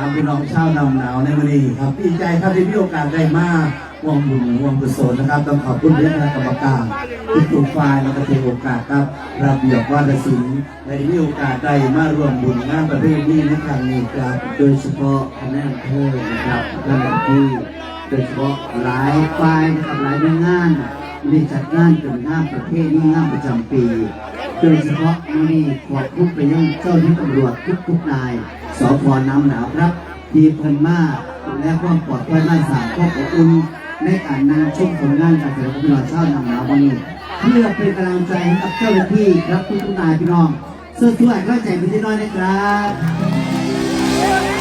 ครับพี่น้องชาวนำหนาวในวันนี้ครับดีใจครับที่มีโอกาสได้มาวงบุญวงกุศลนะครับต้องขอบคุณด้วยคณะกรรมการทุกทุกฝ่ายแล้วก็ทุกโอกาสครับระเบียบวาทศิลป์ได้มีโอกาสได้มาร่วมบุญงานประเพณีในครั้งนี้ครับโดยเฉพาะคณะอำเภอนะครับเจ้าน้าที่โดยเฉพาะหลายฝ่ายนะครับหลายหน่วยงานได้จัดงานเป็นงานประเภทนี้งานประจำปี โดยเฉพาะนี้ขอบคุณไปยังเจ้าหน้าที่ตำรวจทุกทุกนายสพน้ำหนาวครับที่เพิ่นมาก และความปลอดภัยมาสางความอบอุ่นในการนำชมผลงานการแสดงของพี่น้องชาวน้ำหนาววันนี้เพื่อเป็นกำลังใจให้กับเจ้าหน้าที่ครับทุกทุกนายพี่น้องเสื้อช่วยก็ใจพี่น้อยนะครับ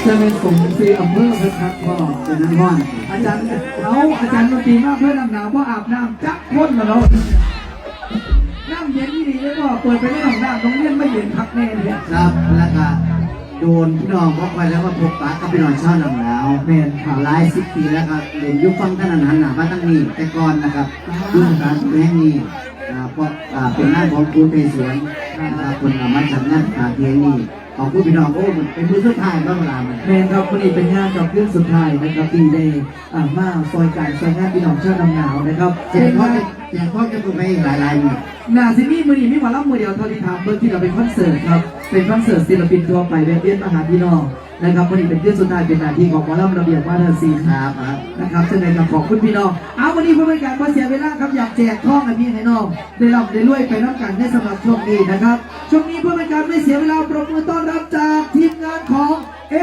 จะเป็นสมศรีอำเภอพระพักพ่อเป็นน้ำร้อนอาจารย์เขาอาจารย์ดนตรีมากเพื่อนำหนาวเพราอาบน้ำจักพ่นมาแล้ว น้ำเย็นนี่ดีเลยพ่อเปิดไปได้หนองน้ำน้องเลี้ยนไม่เย็นพักแน่เลยครับแล้วก็โดนพี่น้องบอกไปแล้วว่าพบปะกับพี่น้องชาวหนำหนาวแม่นค่ะหลายสิบปีแล้วครับเรียนยุคฟังท่านหันหนามาตั้งนี้แต่ก่อนนะครับยุคการแม่นี้อ่าเพราะอ่าเป็นหน้าของคุณเทสวนนะครับคนเอามาจัดงานการเทียงนี้ ของผู้พี่น้องโอ้มันเป็นมือสุดท้ายบ้างเวลามันแม่นครับวันนี้เป็นงานกับเรื่องสุดท้ายนะครับที่ได้อ่ามาซอยการซอยงานพี่น้องชาวลำหนาวนะครับแจกพ่อจะแจกพ่อจะคุณไปอีกหลายรายมือนาซินี่มือนี้มีหมอลำมือเดียวเท่าที่ทำเมื่อที่เราเป็นคอนเสิร์ตครับเป็นคอนเสิร์ตศิลปินทั่วไปเวียนเวียนมาหาพี่น้อง นะครับวันนี้เป็นเรื่องสุดท้ายเป็นหน้าที่ของหมอลำระเบียบวัฒนศิลป์ครับครับนะครับซึ่งในกับขอบคุณพี่น้องเอาวันนี้เพื่อเป็นการมาเสียเวลาครับอยากแจกท่องให้พี่ให้น้องได้รับได้รวยไปน้ำกันได้สำหรับช่วงนี้นะครับช่วงนี้เพื่อเป็นการไม่เสียเวลาปรบมือต้อนรับจากทีมงานของ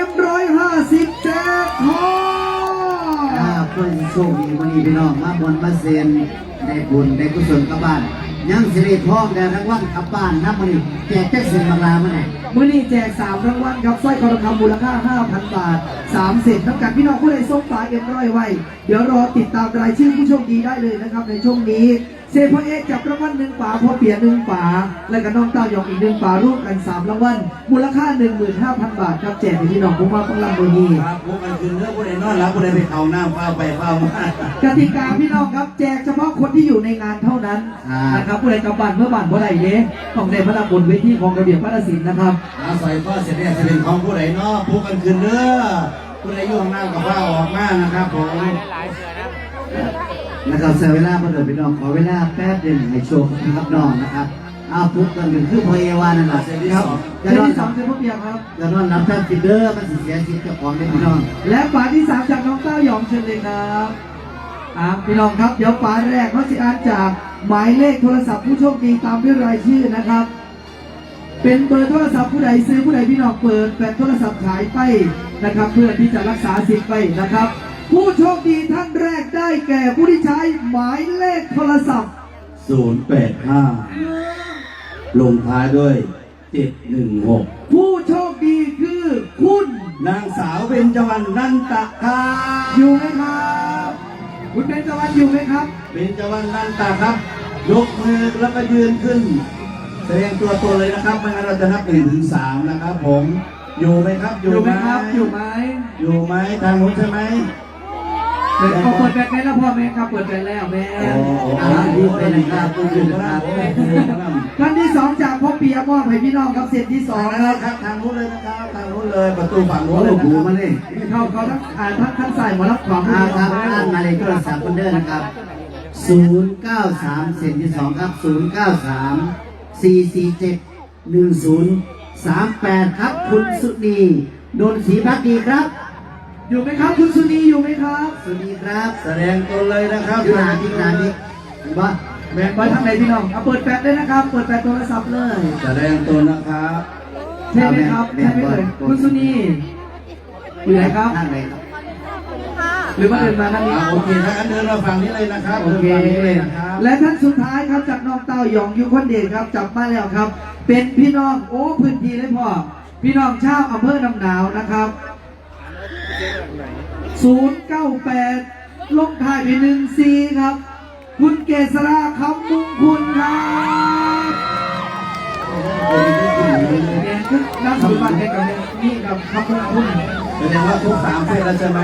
M150 แจกท่องอ่าเพื่อนโชคดีวันนี้พี่น้องมาบนมาเซนได้บุญได้กุศลกลับบ้านยังสิริทองได้รางวัลกลับบ้านนับวันนี้แจกแจ็คสินมาลาเมื่อไหร่ มื่อนี้แจก 3 รางวัลครับสร้อยคอทองคำมูลค่า 5,000 บาท 3 เสร็จน้ำกันพี่น้องผู้ใดส่งฝาเอ็มร้อยไว้ เดี๋ยวรอติดตามรายชื่อผู้โชคดีได้เลยนะครับในช่วงนี้เซฟพ่อเอกจับรางวัลหนึ่งฝาพ่อเปียหนึ่งฝา และก็น้องเต้ายองอีกหนึ่งฝาร่วมกัน 3 รางวัลมูลค่า 15,000 บาทครับแจกให้พี่น้องผู้มาต้องรับมือนี้ครับพวกกันคืนเรื่องผู้ใดนอนแล้วผู้ใดไปเอาน้ำเฝ้าไปเฝ้ามากติกาพี่น้องครับแจกเฉพาะคนที่อยู่ในงานเท่านั้นนะครับผู้ใดกำบันเมื่อบันเมื่อไหร่เนี้ต้องได้พระราบนเวทีของระเบียบวัฒนศิลป์นะครับอาศัยพ่อเสร็จเนี่ยจะเป็นของผู้ใดเนาะพวกกันคืนเด้อผู้ใดอยู่ข้างหน้ากับว่าออกมานะครับผมนะครับเสียเวลาพอเดินพี่น้องขอเวลาแป๊บเดียวให้โชว์ครับน้องนะครับเอาปุ๊บกันเป็นคือพอเอวานั่นแหละเสร็จที่ครับสองจะเส้นนอนที่สองเซฟพ่อเปียครับจะนอนรับท่านจิเดอร์มันสิเสียชีวิตเจ้าของเลยพี่น้อง และฝาที่สามจากน้องเต้าหยองเชิญเลยครับอ่าพี่น้องครับเดี๋ยวฝาแรกเขาจะอ่านจากหมายเลขโทรศัพท์ผู้โชคดีตามด้วยรายชื่อนะครับ เป็นเบอร์โทรศัพท์ผู้ใดซื้อผู้ใดพี่น้องเปิดแปดโทรศัพท์ขายไปนะครับ เพื่อที่จะรักษาสิทธิ์ไปนะครับ ผู้โชคดีท่านแรกได้แก่ผู้ที่ใช้หมายเลขโทรศัพท์ศูนย์แปดห้าลงท้ายด้วยเจ็ดหนึ่งหกผู้โชคดีคือคุณ นางสาวเบญจวรรณนันตะคาอยู่ไหมครับ คุณเป็นจวันอยู่ไหมครับ เบญจวรรณนันตะครับ ยกมือแล้วก็ยืนขึ้น แสดงตัวตนเลยนะครับ ไม่งั้นเราจะนับหนึ่งถึงสามนะครับ ผม อยู่ไหมครับ อยู่ไหมครับ อยู่ไหมอยู่ไหมทางนู้นใช่ไหมเปิดเอาเปิดแบกไหมแล้วพ่อแม่ครับเปิดแบกแล้วแม่โอ้โหอ่าดีไปนะครับคุณอยู่นะครับโอ้โหครับท่านที่สองจากพ่อเปียมอบให้พี่น้องครับเสร็จที่สองทางนะนั้นนะครับทางนู้นเลยนะครับทางนู้นเลยประตูฝั่งนู้โอ้นเลยโหนะคมารับเลยเขาเขาทั้งอ่านทั้งทั้งใส่หมอรับความอาครับอ่านหมายเลขโทรศัพท์คนเดินนะครับ 093เส้นที่สองครับ 093 447 1038 ครับ คุณสุนีโดนศรีพักดีครับ อยู่ไหมครับ คุณสุนีอยู่ไหมครับสวัสดีครับ แสดงตนเลยนะครับอยู่นาที่นาที่เห็นปะแบ่งไว้ทางไหนพี่น้องเอาเปิดแบกได้นะครับ เปิดแบกโทรศัพท์เลยแสดงตนนะครับใช่ไหมครับใช่ไหมเลยคุณสุนีอยู่ไหนครับทางไหนครับ หรือว่าเดินมาทางนี้อ่าโอเคถ้างั้นเดินมาฝั่งนี้เลยนะครับโอเดินเคฝั่งนี้เลยนะครับ และท่านสุดท้ายครับจากน้องเต้าหยองอยู่คนเดียวครับจับมาแล้วครับ เป็นพี่น้องโอ้พื้นที่เลยพ่อพี่น้องชาวอำเภอน้ำหนาวนะครับ 098 ลงท้ายไปหนึ่งซีครับ คุณเกษราคำมุงคุณครับเนี่ยคือนักสมบัติให้กับนี่กับคำมุงคุณแสดงว่าทุกสามเส้นแล้วใช่ไหม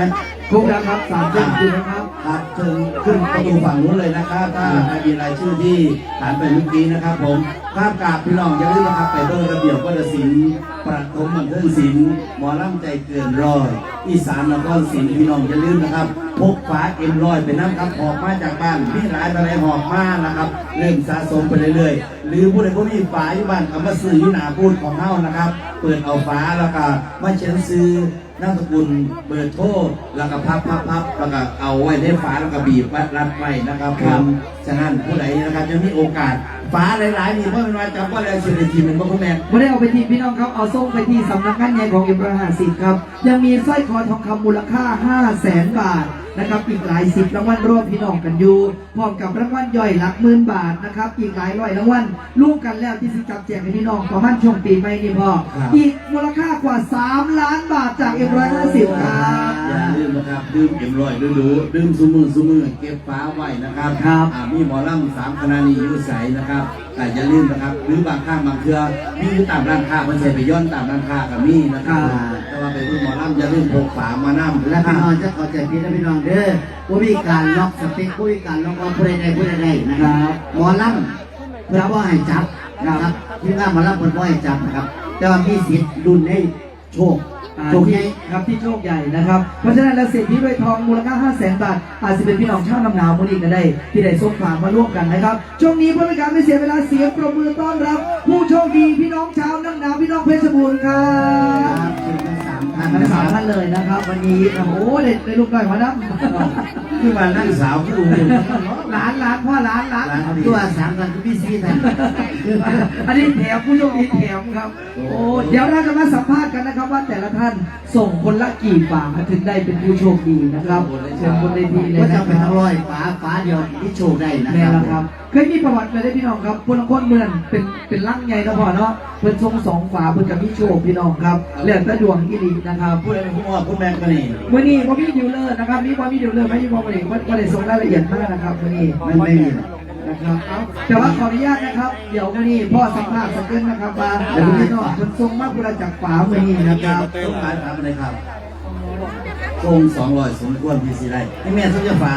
ครบแล้วครับสามเส้นคือนะครับครับเชิญขึ้นประตูฝั่งนู้นเลยนะครับ ถ้าใครมีรายชื่อที่ผ่านไปเมื่อกี้นะครับผมภาพกาบพี่น้องอย่าลืมนะครับ ไปเบิ่งระเบียบวัฒนศิลป์ประถมบันเทิงศิลป์หมอลำใจเกินร้อยอีสานนครศิลป์พี่น้องอย่าลืมนะครับพกฝาเอ็มร้อยไปน้ำครับหอบมาจากบ้านมีหลายอะไรหอบมานะครับเริ่มสะสมไปเรื่อยๆหรือผู้ใดผู้มีฝาอยู่บ้านก็มาซื้ออยู่หนาพูดของเฮานะครับ เปิดเอาฝาแล้วก็มาเขียนซื้อ นามสกุลเบอร์โทรแล้วก็พับพับพับแล้วก็เอาไว้ในฝาแล้วก็บีบไว้รัดไว้นะครับผมฉะนั้นผู้ใดนะครับยังมีโอกาสฝาหลายๆนี่เพราะเป็นว่าจำว่าอะไรเศรษฐกิจมันบ่คุณแม่ไม่ได้เอาไปที่พี่น้องครับเอาส่งไปที่สำนักงานใหญ่ของอิมราหาสิครับ ยังมีสร้อยคอทองคำมูลค่า5 0 0แสนบาทนะครับอีกหลายสิบรางวัลรวมพี่น้องกันอยู่พร้อมกับรางวัลย่อยหลักหมื่นบาทนะครับ อีกหลายร้อยรางวัลร่วมกันแล้วที่สิจับแจกให้พี่น้องประมาณช่วงปีใหม่นี่พ่อครับ อีกมูลค่ากว่า 3 ล้านบาทจากอิมราหาสิครับอย่าลืมนะครับดื่มเอ็มร้อยดูดูๆดื่มซุมือซุมือเก็บฟ้าไว้นะครับครับอ่ามีหมอลำสามคณะนี้อยู่ใสนะครับแต่อย่าลืมนะครับหรือบางข้างบางเครือมีอยู่ตามร้านค้ามันใส่ไปย้อนตามร้านค้ากับมีนะครับครับ อลำอย่าลืมพกฝามานั่และพี่น้องจะเข้าใจผิดนะพี่น้องเด้อผู้มีการล็อกสเปคผู้มีการล็อกว่าผู้ใดใดผู้ใดใดนะครับหมอลำเพื่อว่าให้จับนะครับที่ว่าหมอลำเพื่อว่าให้จับนะครับ แต่ว่ามีสิทธิ์ดุลให้โชคอ่าโชคที่ใหญ่ครับที่โชคใหญ่นะครับ เพราะฉะนั้นแล้วเศรษฐีด้วยทองมูลค่า 5 0 0แสนบาท อาจจะเป็นพี่น้องชาวนำหนาวมูลอีกก็ได้ ที่ได้ส่งฝากมาร่วมกันนะครับ ช่วงนี้เพื่อเป็นการไม่เสียเวลาเสียงปรบมือต้อนรับ ผู้โชคดีพี่น้องชาวน้ำหนาวพี่น้องเพชรบูรณ์ครัครับบเป็น ทั้งสามท่านทั้งนะคสารัมบท่านเลยนะครับ วันนี้โอ้โหได้ได้ลูกหน่อยมานับคือมานั่งสาวคืออุ้งอิ๊งหลานหลานพ่อหลานหลานร้านเขาดีตัวสามท่านคือพี่ซีท่านอันนี้แถมผู้โชคดีแถมครับ โอ้เดี๋ยวเราจะมาสัมภาษณ์กันนะครับ ว่าแต่ละท่านส่งคนละกี่ฝาถึงได้เป็นผู้โชคดีนะครับเชิญบนเวทีเลยก็นะจะคเป็นรับร้อยฟ้าฟ้าเดียวที่โชคได้นะแม่คละรับครับ เคยมีประวัติเลยได้พี่น้องครับคนละคนเหมือนเป็นเป็นลังใหญ่นะพ่อเนาะเพิ่นทรงสองฝาเพิ่นกับพี่โชคพี่น้องครับเลือกแตะดวงอีดีนะครับผู้ใดเป็นผู้ว่าผู้แม่ก็นี่วันนี้พ่อพี่ดิวเลอร์นะครับนี่พ่อพี่ดิวเลอร์ไม่ใช่พ่อวันนี้ว่าได้ส่งรายละเอียดมากนะครับวันนี้ไม่ไม่มีนะครับเอาแต่ว่าขออนุญาตนะครับ เดี๋ยววันนี้พ่อสัมภาษณ์สักเกินนะครับว่าเดี๋ยวพี่น้องเพิ่นทรงมากเวลาจากฝาวันนี้นะครับต้องการถามอะไรครับทรงสองร้อยสมควรพี่สิได้ให้แม่ทุกจะฝา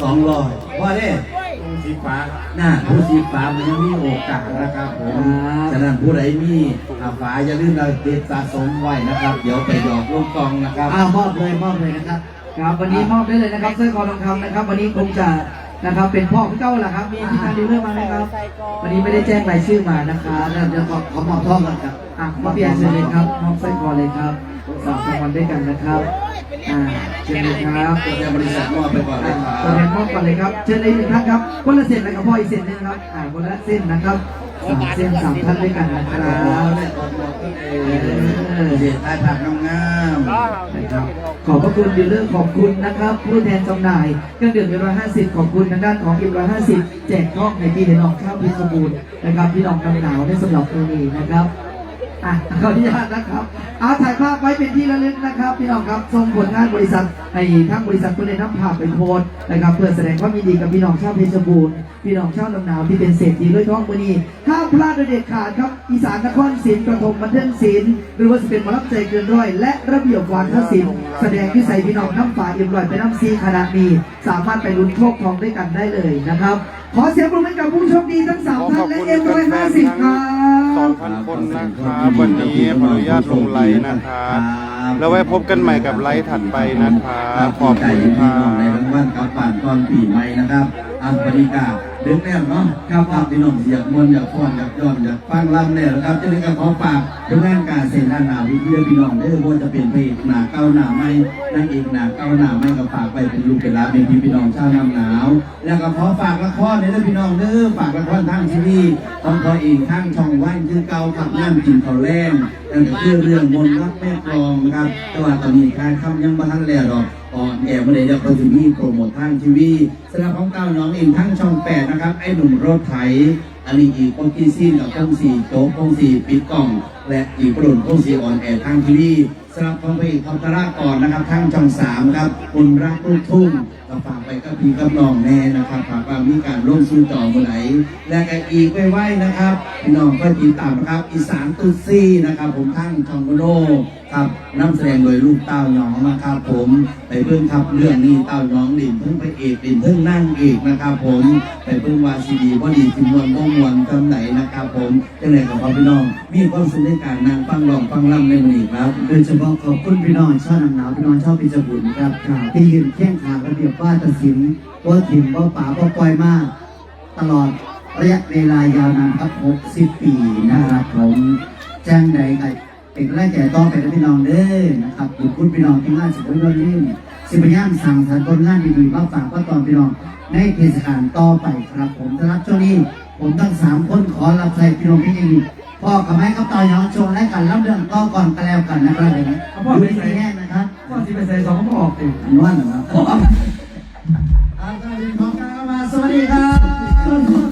สองร้อยว่าเด้ทรง สีฟ้าหน้าผู้สีฟ้ามันยังมีโอกาสนะครับผมฉะนั้นผู้ใดมีอาฝาอย่าลืมเราเก็บสะสมไว้นะครับ เดี๋ยวไปหยอกลงกองนะครับอ้าวมอบเลยมอบเลยนะครับครับวันนี้มอบได้เลยนะครับสร้อยคอทองคำนะครับ วันนี้คงจะนะครับเป็นพ่อของเจ้าแหละครับมีที่การดิวเลอร์มาไหมครับ วันนี้ไม่ได้แจ้งรายชื่อมานะครับเดี๋ยวขอขอมอบท่องก่อนครับอะมาเปลี่ยนเชิญเลยครับมอบสร้อยคอเลยครับสองรางวัลด้วยกันนะครับ อ่าเชิญเลยครับตัวแทนบริษัทมอบไปก่อนเลยครัตัวแทนบมอบก่อนเลยครับ เชิญเลยหนึ่งท่านครับคนละเส้นนะครับพ่ออีกเส้นหนึงครับ อ่าคนละเส้นนะครับสามเส้นสามท่านด้วยกันนะครับเออ เด็ดท้ายผักงามนะครับขอบพระคุณดีลเลอร์ขอบคุณนะครับ ผู้แทนจำหน่ายเครื่องดื่มเอ็มร้อยห้าสิบขอบคุณทางด้านของอ็มร้อยห้าสิบแจกทองในพี่น้องข้าวพิศบูรณ์นะครับพี่น้องกำหนาวได้สำหรับตัวนี้นะครับ อะขออนุญาตนะครับ เอาถ่ายภาพไว้เป็นที่ระลึกนะครับ พี่น้องครับส่งผลงานบริษัทให้ทั้งบริษัทเพื่อได้นำภาพไปโพสต์นะครับ เพื่อแสดงความยินดีกับพี่น้องชาวเพชรบูรณ์พี่น้องชาวลำหนาวที่เป็นเศรษฐีด้วยท้องมือนี้ห้ามพลาดโดยเด็ดขาดครับอีสานนครศิลป์ประถมบันเทิงศิลป์หรือว่าจะเป็นมอรับใจเกินร้อย และระเบียบวาทศิลป์แสดงวิสัยพี่น้องน้ำฝ่าเอ็มรอยไปน้ำซีขนาดนี้สามารถไปลุ้นโชคทองด้วยกันได้เลยนะครับ ขอเสียงปรบมือกับผู้โชคดีทั้งสามท่านและเอ็มร้อยห้าสิบครับ 2,000คนนะครับวันนี้ขออนุญาตลงไลน์นะครับแล้วไว้พบกันใหม่กับไลฟ์ถัดไปนะครับขอบคุณคพี่รัน้องในบรางวัลกับป่านตอนปีใหม่นะครับ อันปริกาเด็กแล้วเนาะครับครับพี่น้องอยากมวนอยากฟ้อนอยากย้อนอยากฟังรำเนี่ยนะครับจะได้กับขอฝากทางด้านการเซ็นานหนาวิทยาพี่น้องเด้ว่าจะเป็นเพลงหนาเก้าหนาไม่นั่งเอกหนาเก้าหนาไม่ก็ฝากไปเป็นลูกเป็นหลานเป็นพี่พี่น้องชาวน้ำหนาว แล้วก็ขอฝากละครเนี่ยเด้อพี่น้องเด้อฝากละครทางทีวีของพอเองทางช่องวันคือเก่าขับน้ำกินข้าวแรงนั่นก็คือเรื่องมนต์รักแม่กลองครับแต่ว่าตอนนี้การคำยังบ่ทันแล้วดอก ออนแอร์เมื่อใดจะเข้าถึงที่โปรโมททางทีวีสำหรับของเก้าน้องเองทั้งช่องแปดนะครับไอ้หนุ่มรถไถ อันนี้อีกกองกีซีนกับกองสี่โจ๊กกองสี่ปิดกล่อง และอีกประดุนโคสีอ่อนแอทางทีวีสำหรับของพระเอกทอมตรากรนะครับทางช่องสามครับคนรักลูกทุ่งก็ฝากไปกับพี่กับน้องแน่นะครับฝากความมีการร่วมสู้ต่อเมื่อไหร่และก็อีกไว้ไว้นะครับพี่น้องก็ติดตามนะครับ อีสานตุซี่นะครับ ผมทั้งช่องโนครับน้ำแสดงโดยลูกเต้าหยองนะครับผมไปเพิ่งครับเรื่องนี้เต้าหยองดินเพิ่งไปเอกดินเพิ่งนั่งเอกนะครับผมไปเพิ่งวาซีดีว่าดีทิมวนบ่มวนจำไหนนะครับผมจังไหนกับพ่อพี่น้อง มีความสุขในการนั่งฟังร้องฟังรำในมือนี้ครับ โดยเฉพาะขอบคุณพี่น้องชาวหนังหนาวพี่น้องชาวพิจบุญครับที่ยืนเคียงขางระเบียบว่าตัดสินว่าถิ่มว่าป่าว่าปล่อยมาก ตลอดระยะเวลายาวนานครับ60 ปีนะครับผมแจ้งใดกับเป็นแรกแก่ต้องไปกับพี่น้องเด้อนะครับขอบคุณพี่น้องที่งานสิบวันนี้สิบย่างสั่งสรรค์ผลงานดีๆมาฝากว่าตอนพี่น้องในเทศกาลต่อไปครับผมสำหรับช่วงนี้ ผมทั้งสามคนขอรับใส่พี่น้องพี่ดีพ่อกับแม่กับต่อยองโชว์และกันรับเรื่องต่อก่อนกันแล้วกันนะครับผมเอาพ่อไปใส่แน่นะครับพ่อสิไปใส่สองก็บอกสิอันนั้นนะครับอาจารย์ของกามาสวัสดีครับ